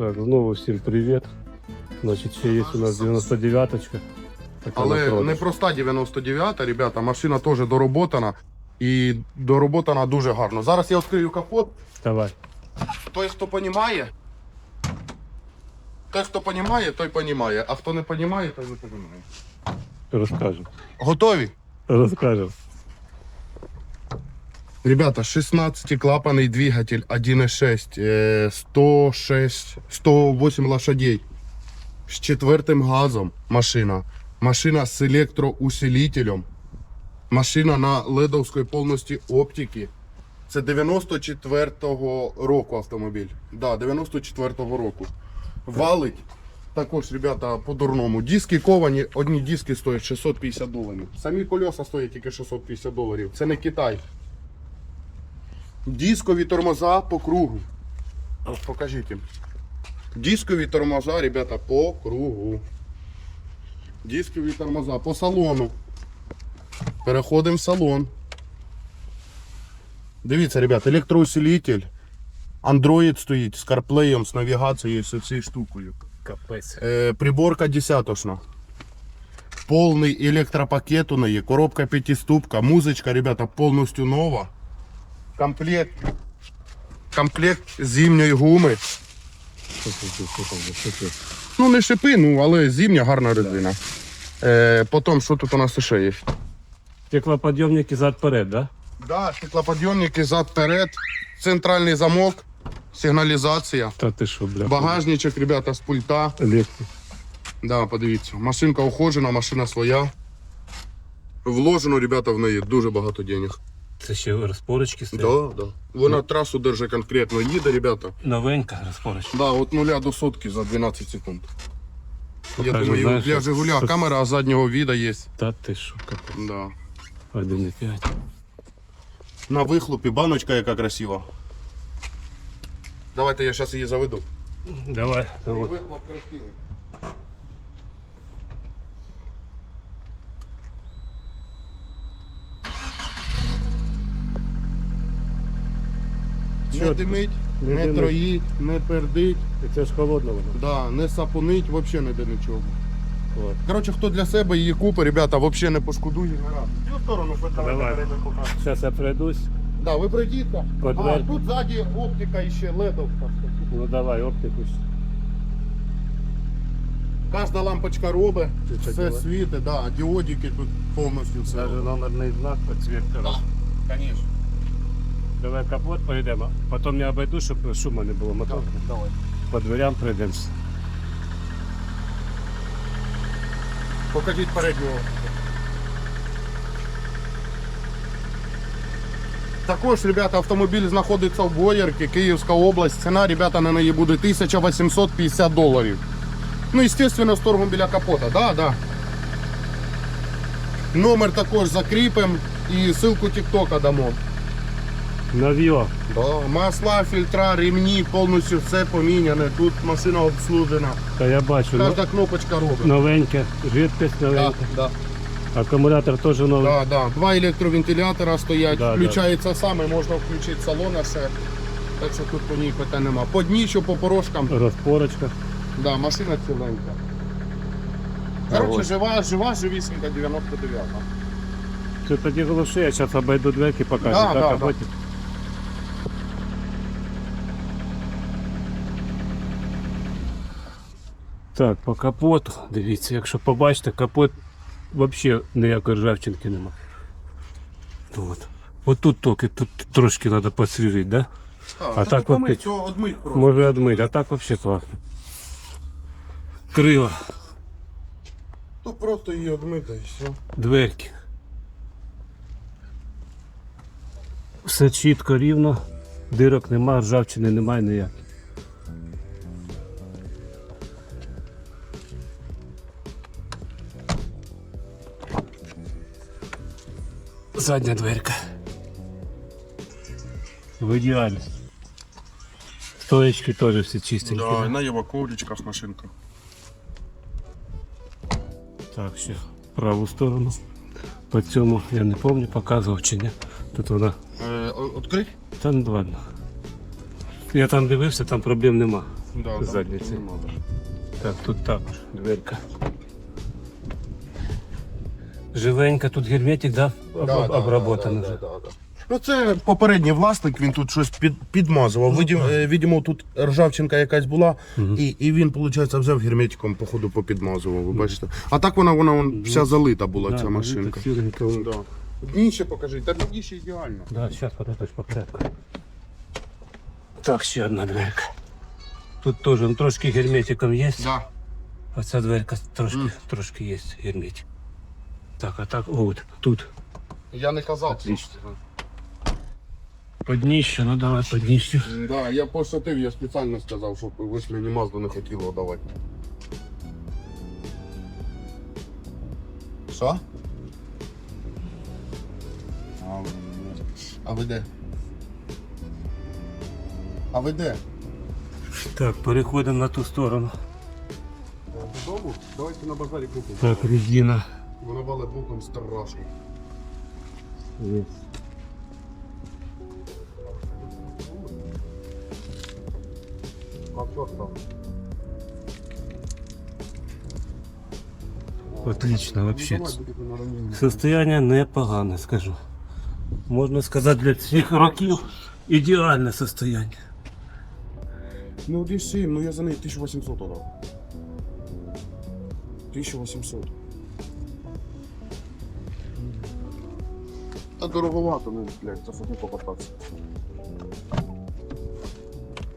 Так, знову всім привіт. Значить, ще є у нас 99-ка. Але не проста 99-та, ребята, машина теж дороботана. І дороботана дуже гарно. Зараз я відкрию капот. Давай. Той, хто понімає, той, хто понімає, той понімає. А хто не понімає, той не понімає. Розкажемо. Готові? Розкажемо. Ребята, 16 клапаний двигатель 1.6, е, 106, 108 лошадей. З четвертим газом машина. Машина з електроусилителем. Машина на ледовської повністю оптики. Це 94-го року автомобіль. Да, 94-го року. Валить. Також, ребята, по-дурному. Диски ковані, одні диски стоять 650 доларів. Самі колеса стоять тільки 650 доларів. Це не Китай. Дискові тормоза по кругу. Покажіть їм. Дискові тормоза, ребята, по кругу. Дискові тормоза по салону. Переходимо в салон. Дивіться, ребята, електроусилитель. Android стоїть з CarPlay, з навігацією, з цією штукою. Капець. Е, приборка десятошна. Повний електропакет у неї, коробка п'ятиступка, музичка, ребята, повністю нова. Комплект. Комплект зимньої гуми. Ну, не шипи, ну, але зимня гарна резина. Е, потім, що тут у нас ще є? Стеклоподйомники зад-перед, да? Да, стеклоподйомники зад-перед, центральний замок, сигналізація, Та ти що, бля. багажничок, ребята, з пульта. Електрик. Да, подивіться. Машинка ухожена, машина своя. Вложено, ребята, в неї дуже багато денег. Це ще розпорочки стоять. Да, да. Вона трасу держить конкретно, їде, ребята. Новенька розпорочка. Да, от нуля до сотки за 12 секунд. Я Покажу, думаю, знаєш, для Жигуля що- камера заднього віда є. Та ти що, капець. Да. 1,5. На вихлопі баночка яка красива. Давайте я зараз її заведу. Давай. От. Вихлоп красивий. Не Чотко. димить, Не не димить. троїть, не пердить, І це ж холодно воно. да, не сапунить, взагалі не де нічого. От. Коротше, хто для себе її купить, ребята, взагалі не пошкодує. не раз. Цю сторону Давай. Зараз я пройдусь. Да, ви пройдіть. так. А, тут ззаді оптика і ще ледовка. Ну давай, оптику. Кожна лампочка робить, Це все діод. світить, да, діодики тут повністю все. Даже номерний знак, підсвітка. Да, Конечно. Давай капот поїдемо. Потім я обійду, щоб шуму не було мотора. Давай. По дверям пройдемося. Покажіть переднього. Також, ребята, автомобіль знаходиться в Боярці, Київська область. Ціна, ребята, на неї буде 1850 доларів. Ну, естественно, з торгом біля капота, да, да. Номер також закріпимо і ссылку тіктока дамо. Нав'йо. Да. Масла, фільтра, ремні, повністю все поміняне. Тут машина обслужена. Та я бачу. ну, Кожна кнопочка робить. Новеньке, жидкость новенька. да. Акумулятор теж новий. Да, да. Два електровентилятора стоять, Да, включається саме, можна включити салон ще. Так що тут по ній питань нема. По дніщу, по порожкам, Розпорочка. да, машина ціленька. Коротше, жива, жива, живісінька 99. Ти тоді глуши, я зараз обійду дверки, покажу. Да, так, да, а да. Так, по капоту. Дивіться, якщо побачите, капот взагалі ніякої ржавчинки нема. От. От тут тільки тут трошки треба посвіжити, да? А так помить, от- одмить просто. Може одмить, а так взагалі класно. Крила, То просто її одмити і все. дверки. Все чітко, рівно, дирок нема, ржавчини немає ніякої. Задня дверка. В ідеалі. Стоечки теж всі чистенькі. Да, на єваковлічках машинка. Так, ще праву сторону. По цьому я не пам'ятаю, показував чи ні. Тут вона. Е, о- відкрий? Та ну ладно. Я там дивився, там проблем нема. Да, там Задниці. нема. Так, тут також дверка. Живенька, тут герметик, да? Об- Да, да, обработано да, вже. да, да, да. Ну це попередній власник, він тут щось під, підмазував. Видимо, е, видимо, тут ржавчинка якась була, і, і він, виходить, взяв герметиком, походу, попідмазував, ви бачите. А так вона, вона вон, вся залита була, Да, ця ну, машинка. так сіренько. Да. Дніще покажи, та дніще ідеально. Да, сейчас подождешь порядку. Так, ще одна дверка. Тут теж ну, трошки герметиком є. Да. А ця дверка трошки, трошки є герметик. Так, а так, от, тут. Я не казав. Отлично. Подніще, ну давай подніще. Да, я пошутив, я спеціально сказав, щоб ви ж мені мазду не хотіли давати. Що? А, а ви де? А ви де? Так, переходимо на ту сторону. Додому? Давайте на базарі купимо. Так, резина. Воно боком страшно. Є. А що там? Отлично, вообще. Ну, раніння. Состояние непогане, скажу. Можна сказати, для цих років ідеальне состояние. Ну, десь 7, ну я за неї 1800 дав. 1800. Та дороговато, ну, блядь, заходи покататися.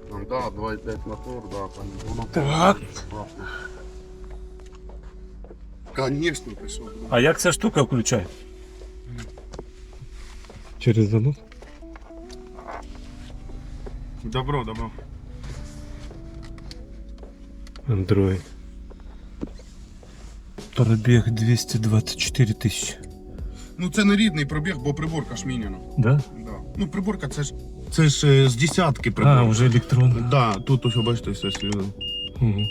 Там, да, 2,5 мотор, да, там воно Так. Конечно, ти що. А як ця штука включає? Через замок? Добро, добро. Android. Пробіг 224 тисячі. Ну це не рідний пробіг, бо приборка ж міняна. Да? Да. Ну, приборка це ж це ж е, з десятки А, вже електронна. Да, тут ось бачите, все сліду. Угу.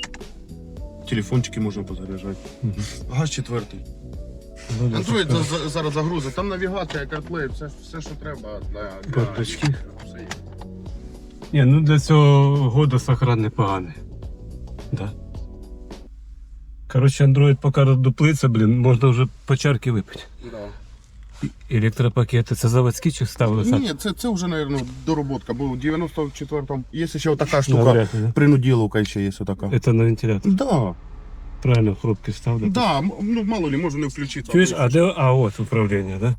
Телефончики можна позаряджати. Угу. Газ четвертий. Android за- за- зараз загрузить. Там навігація, CarPlay, все, все що треба для, для... Карточки. Все є. Ні, ну для цього года сохран непоганий. Да. Коротше, Android поки роздуплиться, блін, можна вже по чарки випити. Да. Електропакети це заводські чи ставили сам? Ні, це, це вже, мабуть, дороботка, бо в 94-му є ще така штука. Навряд ли, да? Принуділовка ще є така. Це на вентилятор. Да, Правильно, хрупки ставлю. да, м- ну мало ли, може не включитися. Чуєш, а де, а от управління, да?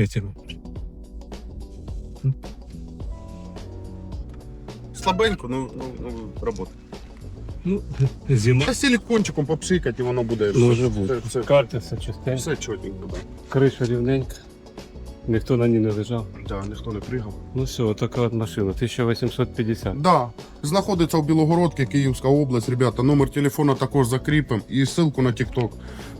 Этим. Слабенько, ну, ну, ну робота. Ну, зима. Та силікончиком попшикати і воно буде. Може все, бути. все, Карти все чистенько. все чотенько, да. Криша рівненька. Ніхто на ній не лежав. Да, ніхто не пригав. Ну все, така от машина. 1850. Да, знаходиться в Білогородці, Київська область, ребята. Номер телефону також закріпимо і ссылку на TikTok.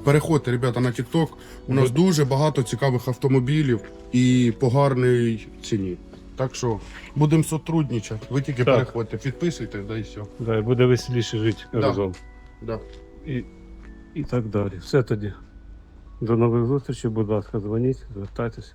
Переходьте, ребята, на TikTok. У нас дуже багато цікавих автомобілів і по гарній ціні. Так що будемо сотрудничати. Ви тільки Так. переходьте, підписуйтесь, да і все. Да, і буде веселіше жити Да. разом. Да. І, і так далі. Все тоді. До нових зустрічей, будь ласка, дзвоніть, звертайтеся.